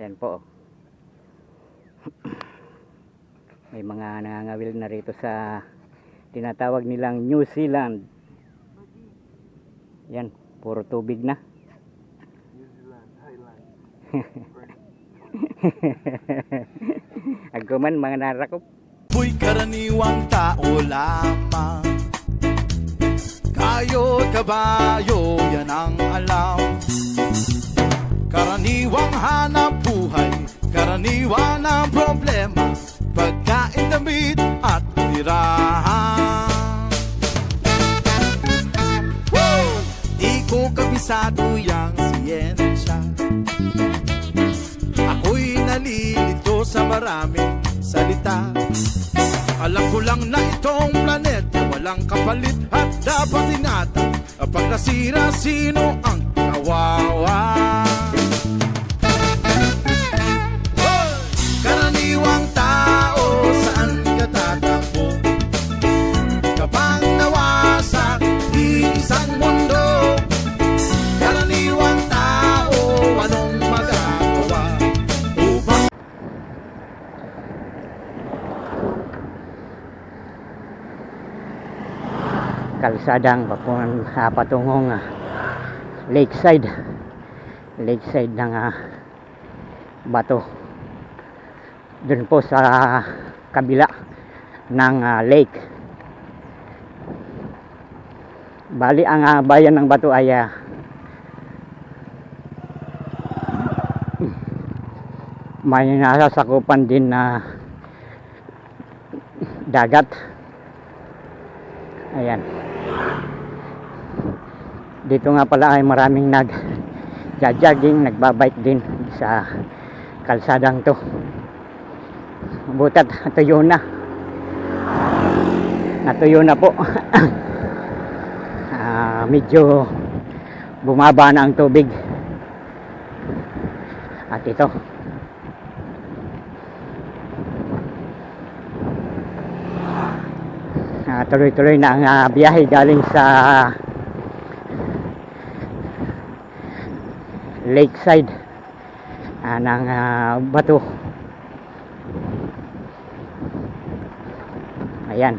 Ayan po. May mga nangangawil na rito sa tinatawag nilang New Zealand. Yan, puro tubig na. New Zealand, Highland. Agkuman mga narakop. Mo'y karaniwang tao lamang Kayo kabayo, yan ang alam Karaniwang hanap buhay Karaniwan ang problema Pagkain, damit at tirahan Woo! Di ko kabisado yang siyensya Ako'y nalilito sa maraming salita Alam ko lang na itong planeta walang kapalit at dapat ingatan Kapag nasira, sino ang kawawa? Kalsadang papungan uh, patungong ah, lakeside. Lakeside ng ah, bato. Dun po sa kabila ng ah, lake. Bali ang ah, bayan ng bato ay ah, may nasasakupan din na dagat. Ayan dito nga pala ay maraming nag jogging nagbabike din sa kalsadang to. Butat natuyo na. Natuyo na po. Ah, medyo bumaba na ang tubig. At ito. Ah, tuloy-tuloy na ang ah, biyahe galing sa lakeside ah, ng ah, bato. Ayan.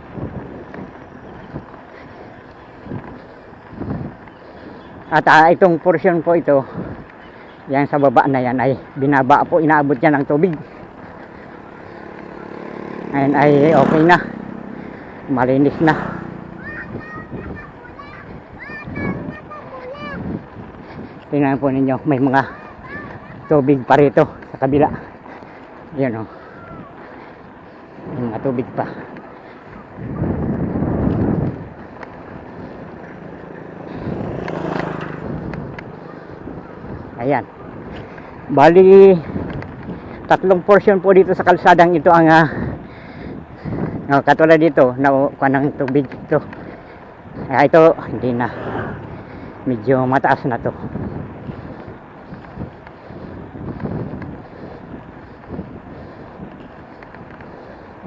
At ah, itong portion po ito yan sa baba na yan ay binaba po inaabot yan ng tubig. Ayan ay okay na. Malinis na tingnan po ninyo may mga tubig pa rito sa kabila yan o may mga tubig pa ayan bali tatlong portion po dito sa kalsadang ito ang ah, Oh, katulad dito, naukuha ng tubig ito. Kaya ito, hindi na. Medyo mataas na to.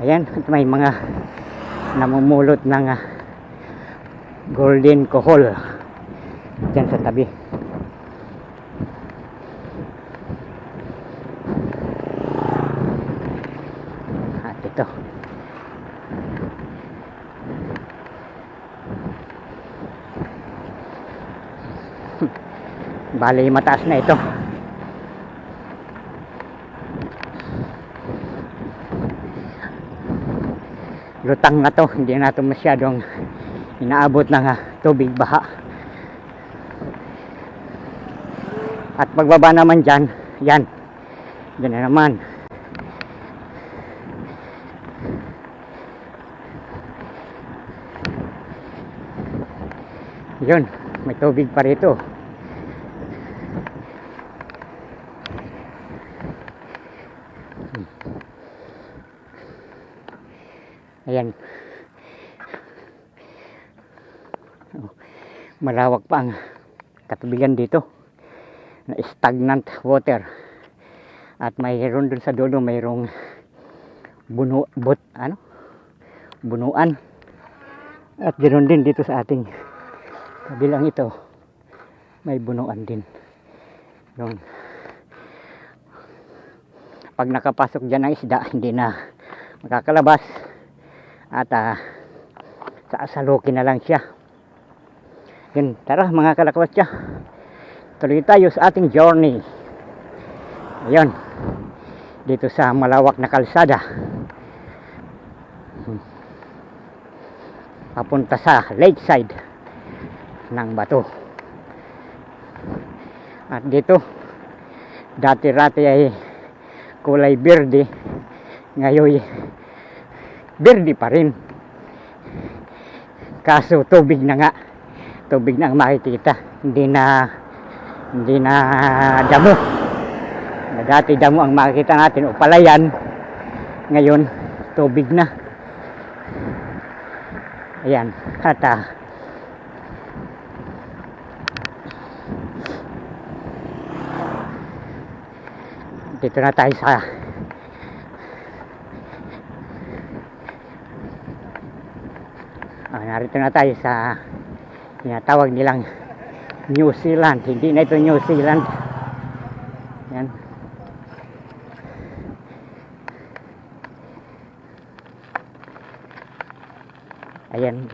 Ayan, at may mga namumulot ng ah, golden kohol dyan sa tabi. At ito. Bali mataas na ito. Lutang na to, hindi na to masyadong inaabot ng ah, tubig baha. At pagbaba naman dyan, yan. Yan na naman. Yun, may tubig pa rito. Ayan. Oh, Malawak pa ang katubigan dito. Na stagnant water. At mayroon dun sa dulo mayroong buno, but, ano? Bunuan. At ganoon din dito sa ating kabilang ito. May bunuan din. Yung pag nakapasok dyan ang isda hindi na makakalabas at ah, saasalukin na lang siya. Yun tara mga kalakwatsa tuloy tayo sa ating journey. Ayun dito sa malawak na kalsada. Hmm. papunta sa lakeside ng bato. At dito dati-rati ay kulay berde. Ngayon berde pa rin. Kaso tubig na nga. Tubig na ang makikita. Hindi na hindi na damo. Na dati damo ang makikita natin. O palayan ngayon tubig na. Ayan. At ah, dito na tayo sa ah, narito na tayo sa tinatawag nilang New Zealand. Hindi na ito New Zealand. Yan. Ayan.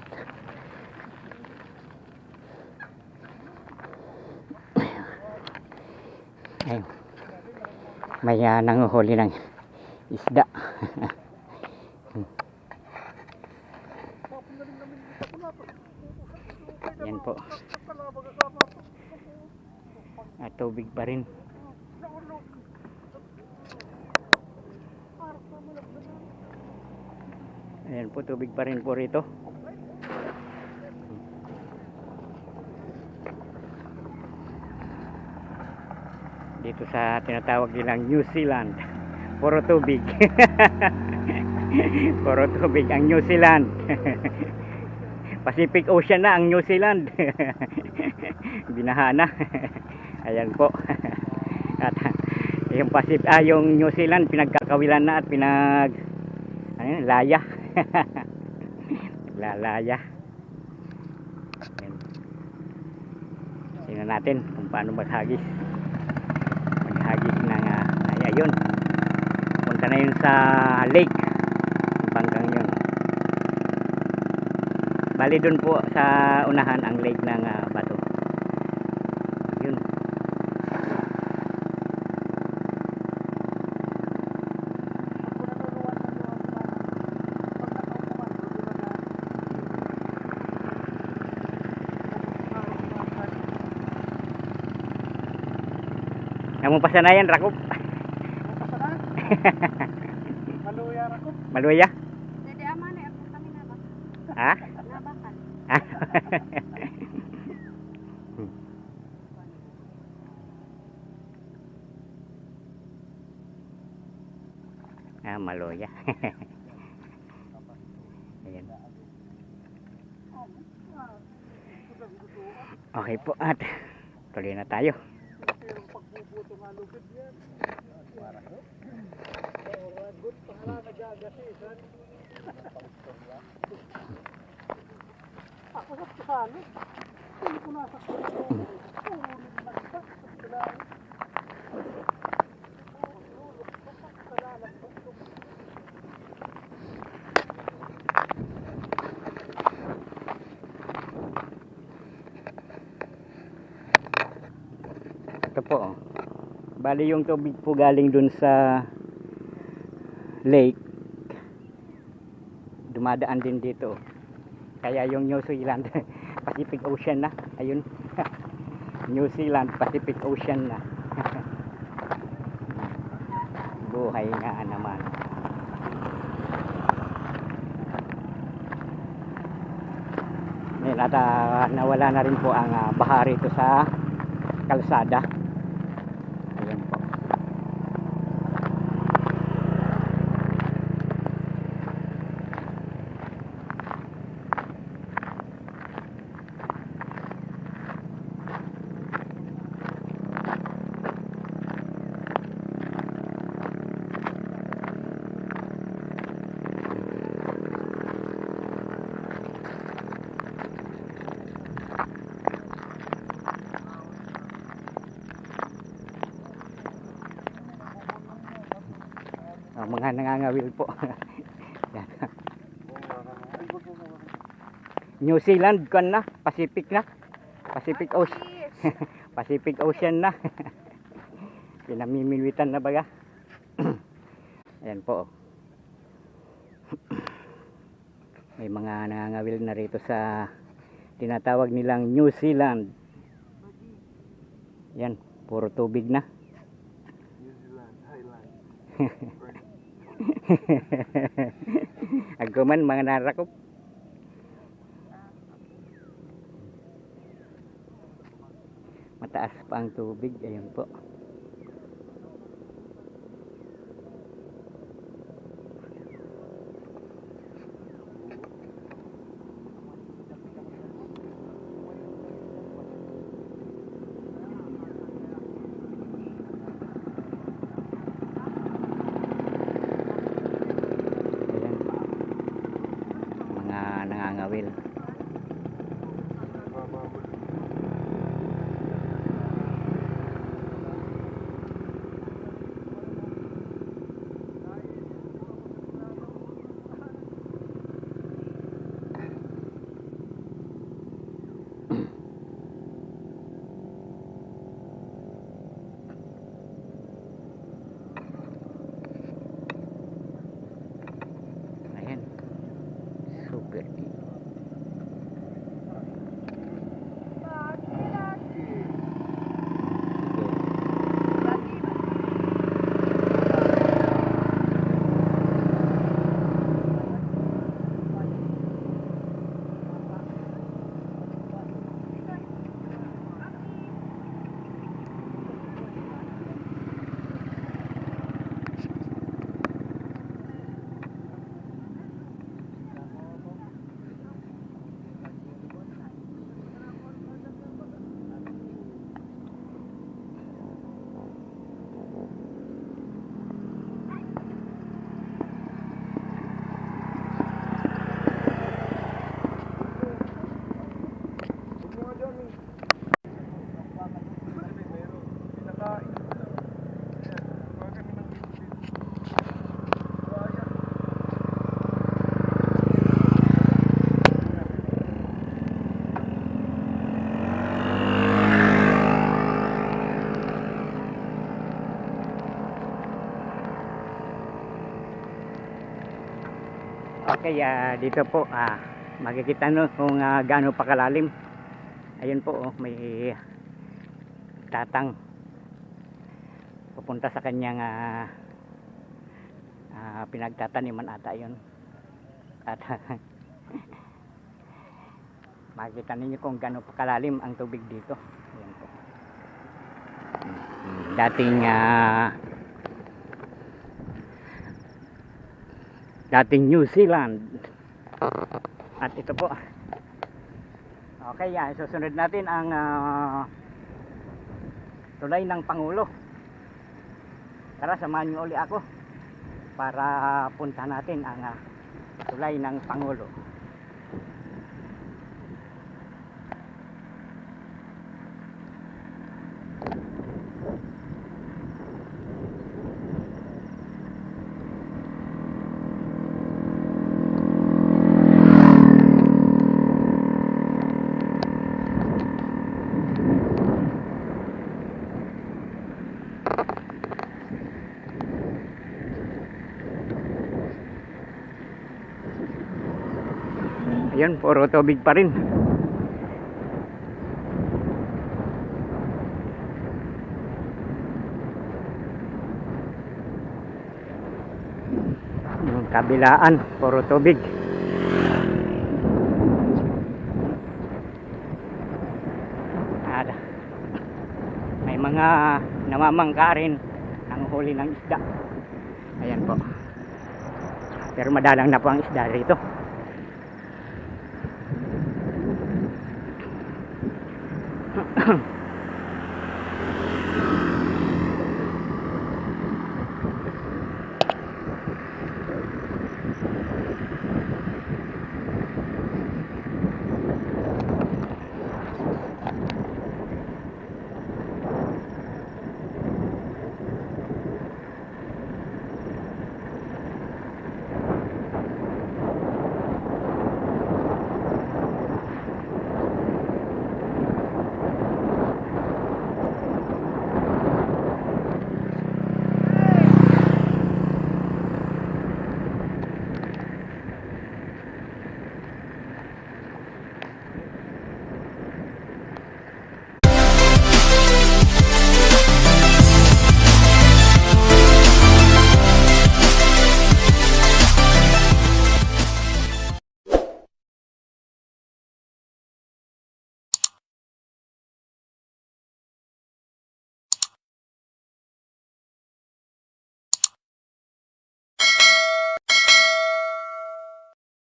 Ayun may uh, nanguhuli ng isda yan po. At tubig pa rin. Ayan po tubig pa rin po rito. Dito sa tinatawag nilang New Zealand. Puro tubig. Puro tubig ang New Zealand Pacific Ocean na ang New Zealand. Binaha na ayan po. At yung Pacific ah, yung New Zealand pinagkakawilan na at pinag ano laya. Lalaya. Tingnan natin kung paano maghagis. Maghagis ng uh, ay ayun punta na yun sa lake banggang yun bali dun po sa unahan ang lake ng ah, bato. Yun. Namun pasanayan rakop. Maluya ra ko. maluya ah maluya ayan. Okay po at tuloy na tayo Ako sa kasali. Hindi ko nasa ito po oh. bali yung tubig po galing dun sa lake dumadaan din dito kaya yung New Zealand Pacific Ocean na. Ayun. New Zealand Pacific Ocean na. Buhay nga naman. At ah, nawala na rin po ang ah, baha rito sa kalsada Ah, mga nangangawil po. Yan. New Zealand kan na, Pacific na. Pacific Ocean. Pacific Ocean na. Pinamimilwitan na baga. Ayan po. May mga nangangawil na rito sa tinatawag nilang New Zealand. Yan, puro tubig na. Agkuman mga narakop. Mataas pa ang tubig. Ayun po. Okay, ah, dito po ah, makikita no kung ah, gaano pa kalalim. Ayun po, oh, may tatang pupunta sa kanyang ah, ah, pinagtataniman ata yun. At makikita ninyo kung gaano pa kalalim ang tubig dito. Ayun po. Mm, Dating ah, dating New Zealand. At ito po. Okay, yan. Susunod natin ang ah, tulay ng Pangulo. Tara, samahan niyo uli ako para punta natin ang ah, tulay ng Pangulo. Ayun, puro tubig pa rin. Yung kabilaan, puro tubig. May mga namamangka rin ang huli ng isda. Ayan po. Pero madalang na po ang isda rito. Huh.